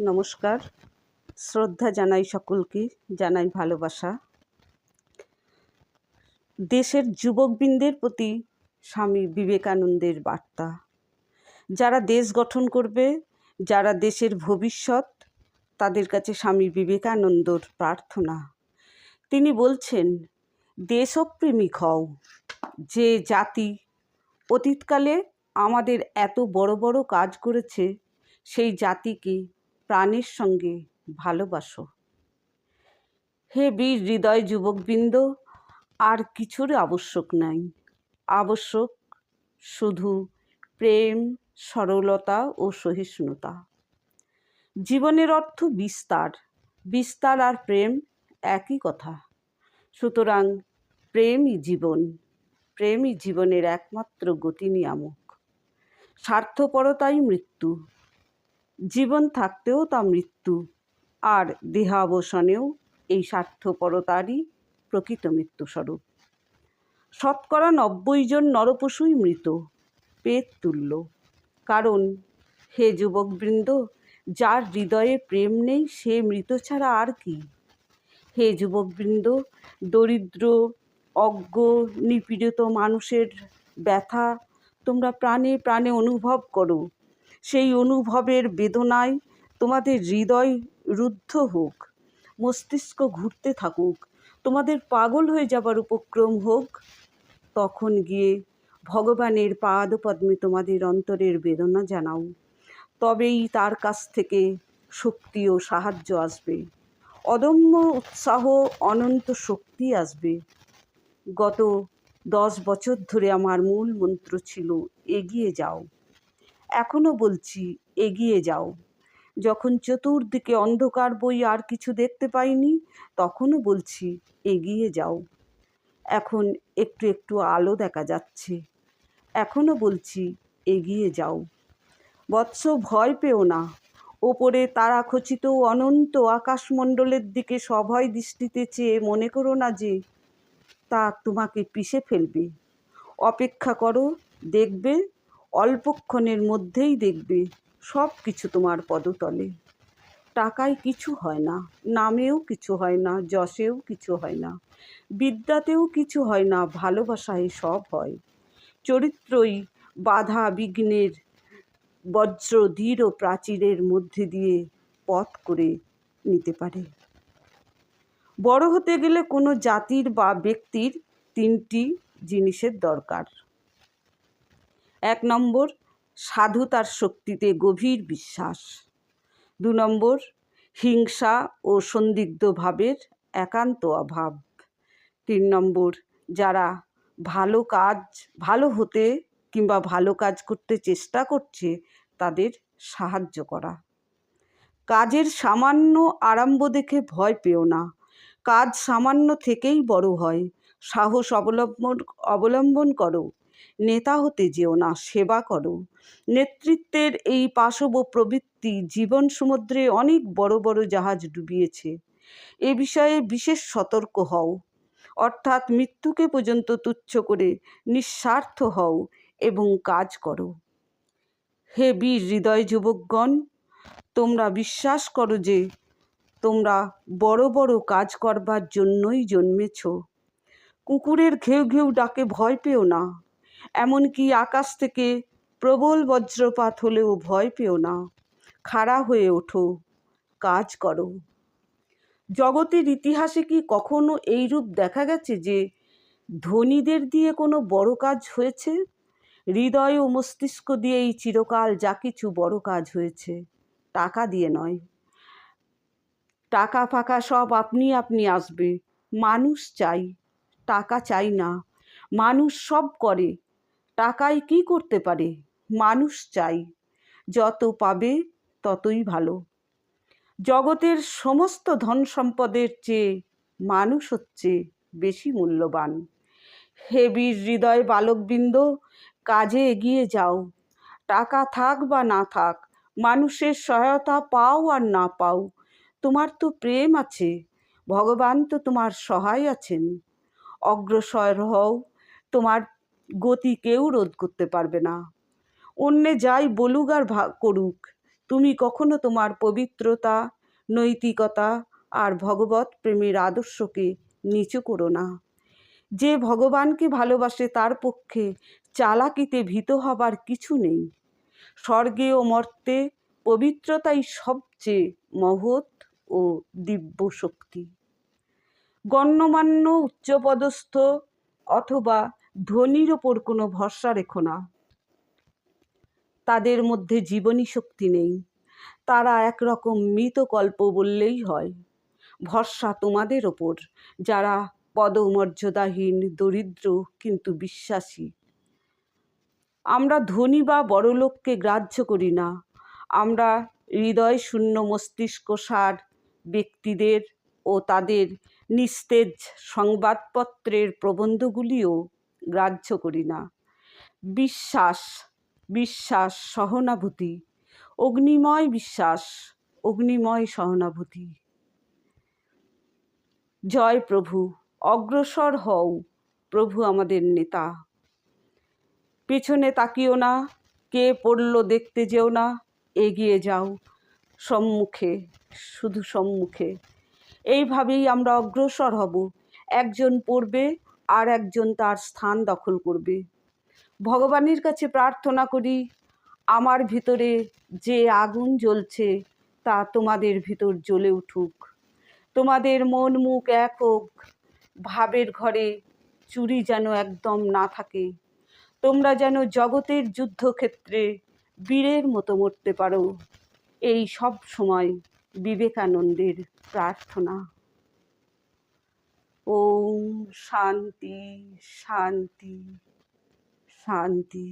নমস্কার। শ্রদ্ধা জানাই সকলকে, জানাই ভালোবাসা। দেশের যুবকবৃন্দের প্রতি স্বামী বিবেকানন্দের বার্তা। যারা দেশ গঠন করবে, যারা দেশের ভবিষ্যৎ, তাদের কাছে স্বামী বিবেকানন্দর প্রার্থনা। তিনি বলছেন, দেশপ্রেমিক হও। যে জাতি অতীতকালে আমাদের এত বড় বড় কাজ করেছে, সেই জাতিকে প্রাণের সঙ্গে ভালোবাসো। হে বীর হৃদয় যুবকবৃন্দ, আর কিছুর আবশ্যক নাই। আবশ্যক শুধু প্রেম, সরলতা ও সহিষ্ণুতা। জীবনের অর্থ বিস্তার। বিস্তার আর প্রেম একই কথা। সুতরাং প্রেমই জীবন। প্রেমই জীবনের একমাত্র গতি নিয়ামক স্বার্থপরতাই মৃত্যু। জীবন থাকতেও তা মৃত্যু, আর দেহাবসানেও এই স্বার্থপরতারই প্রকৃত মৃত্যুস্বরূপ। শতকরা নব্বই জন নরপশুই মৃত, পেট তুল্য। কারণ, হে যুবকবৃন্দ, যার হৃদয়ে প্রেম নেই, সে মৃত ছাড়া আর কি? হে যুবকবৃন্দ, দরিদ্র, অজ্ঞ, নিপীড়িত মানুষের ব্যথা তোমরা প্রাণে প্রাণে অনুভব করো। সেই অনুভবের বেদনায় তোমাদের হৃদয় রুদ্ধ হোক, মস্তিষ্ক ঘুরতে থাকুক, তোমাদের পাগল হয়ে যাবার উপক্রম হোক, তখন গিয়ে ভগবানের পাদপদ্মে তোমাদের অন্তরের বেদনা জানাও। তবেই তার কাছ থেকে শক্তি ও সাহায্য আসবে। অদম্য উৎসাহ, অনন্ত শক্তি আসবে। গত দশ বছর ধরে আমার মূল মন্ত্র ছিল, এগিয়ে যাও। এখনও বলছি, এগিয়ে যাও। যখন চতুর্দিকে অন্ধকার বই আর কিছু দেখতে পাইনি, তখনও বলছি, এগিয়ে যাও। এখন একটু একটু আলো দেখা যাচ্ছে। এখনও বলছি, এগিয়ে যাও। বৎস ভয় পেও না। ওপরে তারা খচিত অনন্ত আকাশমণ্ডলের দিকে সভয় দৃষ্টিতে চেয়ে মনে করো না যে, তা তোমাকে পিষে ফেলবে। অপেক্ষা করো, দেখবে অল্পক্ষণের মধ্যেই দেখবে সব কিছু তোমার পদতলে। টাকায় কিছু হয় না, নামেও কিছু হয় না, যশেও কিছু হয় না, বিদ্যাতেও কিছু হয় না, ভালোবাসায় সব হয়। চরিত্রই বাধা বিঘ্নের বজ্র দৃঢ় প্রাচীরের মধ্যে দিয়ে পথ করে নিতে পারে। বড় হতে গেলে কোনো জাতির বা ব্যক্তির তিনটি জিনিসের দরকার। এক নম্বর সাধুতার শক্তিতে গভীর বিশ্বাস। দু নম্বর, হিংসা ও সন্দিগ্ধ ভাবের একান্ত অভাব। তিন নম্বর, যারা ভালো কাজ, ভালো হতে কিংবা ভালো কাজ করতে চেষ্টা করছে, তাদের সাহায্য করা। কাজের সামান্য আরম্ভ দেখে ভয় পেও না। কাজ সামান্য থেকেই বড় হয়। সাহস অবলম্বন অবলম্বন করো। নেতা হতে যেও না, সেবা করো। নেতৃত্বের এই পাশব প্রবৃত্তি জীবন সমুদ্রে অনেক বড় বড় জাহাজ ডুবিয়েছে। এ বিষয়ে বিশেষ সতর্ক হও। অর্থাৎ মৃত্যুকে পর্যন্ত তুচ্ছ করে নিঃস্বার্থ হও এবং কাজ করো। হে বীর হৃদয় যুবকগণ, তোমরা বিশ্বাস করো যে তোমরা বড় বড় কাজ করবার জন্যই জন্মেছ। কুকুরের ঘেউ ঘেউ ডাকে ভয় পেও না। এমনকি আকাশ থেকে প্রবল বজ্রপাত হলেও ভয় পেও না। খাড়া হয়ে ওঠো, কাজ করো। জগতের ইতিহাসে কি কখনো এই রূপ দেখা গেছে যে ধনীদের দিয়ে কোনো বড় কাজ হয়েছে? হৃদয় ও মস্তিষ্ক দিয়েই চিরকাল যা কিছু বড় কাজ হয়েছে, টাকা দিয়ে নয়। টাকা ফাঁকা সব আপনি আপনি আসবে। মানুষ চাই, টাকা চাই না। মানুষ সব করে টাকায় কি করতে পারে? মানুষ চাই। যত পাবে ততই ভালো। জগতের সমস্ত ধন সম্পদের চেয়ে মানুষ হচ্ছে বেশি মূল্যবান। হে বীর হৃদয় বালকবৃন্দ, কাজে এগিয়ে যাও। টাকা থাক বা না থাক, মানুষের সহায়তা পাও আর না পাও, তোমার তো প্রেম আছে, ভগবান তো তোমার সহায় আছেন। অগ্রসর হও, তোমার গতি কেউ রোধ করতে পারবে না। অন্যে যাই বলুক আর করুক, তুমি কখনো তোমার পবিত্রতা, নৈতিকতা আর ভগবত প্রেমের আদর্শকে নিচু করো না। যে ভগবানকে ভালোবাসে তার পক্ষে চালাকিতে ভীত হবার কিছু নেই। স্বর্গে ও মর্তে পবিত্রতাই সবচেয়ে মহৎ ও দিব্য শক্তি। গণ্যমান্য উচ্চপদস্থ অথবা ধনির ওপর কোনো ভরসা রেখো না। তাদের মধ্যে জীবনী শক্তি নেই। তারা একরকম মৃতকল্প বললেই হয়। ভরসা তোমাদের ওপর, যারা পদমর্যাদাহীন, দরিদ্র কিন্তু বিশ্বাসী। আমরা ধনী বা বড়লোককে গ্রাহ্য করি না। আমরা হৃদয় শূন্য মস্তিষ্ক সার ব্যক্তিদের ও তাদের নিস্তেজ সংবাদপত্রের প্রবন্ধগুলিও গ্রাহ্য করি না। বিশ্বাস বিশ্বাস, সহানুভূতি, অগ্নিময় বিশ্বাস, অগ্নিময় সহানুভূতি। জয় প্রভু, অগ্রসর হও প্রভু আমাদের নেতা। পেছনে তাকিও না, কে পড়ল দেখতে যেও না, এগিয়ে যাও সম্মুখে, শুধু সম্মুখে। এইভাবেই আমরা অগ্রসর হব। একজন পড়বে আর একজন তার স্থান দখল করবে। ভগবানের কাছে প্রার্থনা করি, আমার ভিতরে যে আগুন জ্বলছে তা তোমাদের ভিতর জ্বলে উঠুক। তোমাদের মন মুখ এক হোক, ভাবের ঘরে চুরি যেন একদম না থাকে। তোমরা যেন জগতের যুদ্ধক্ষেত্রে বীরের মতো মরতে পারো। এই সব সময় বিবেকানন্দের প্রার্থনা। ওম শান্তি শান্তি শান্তি।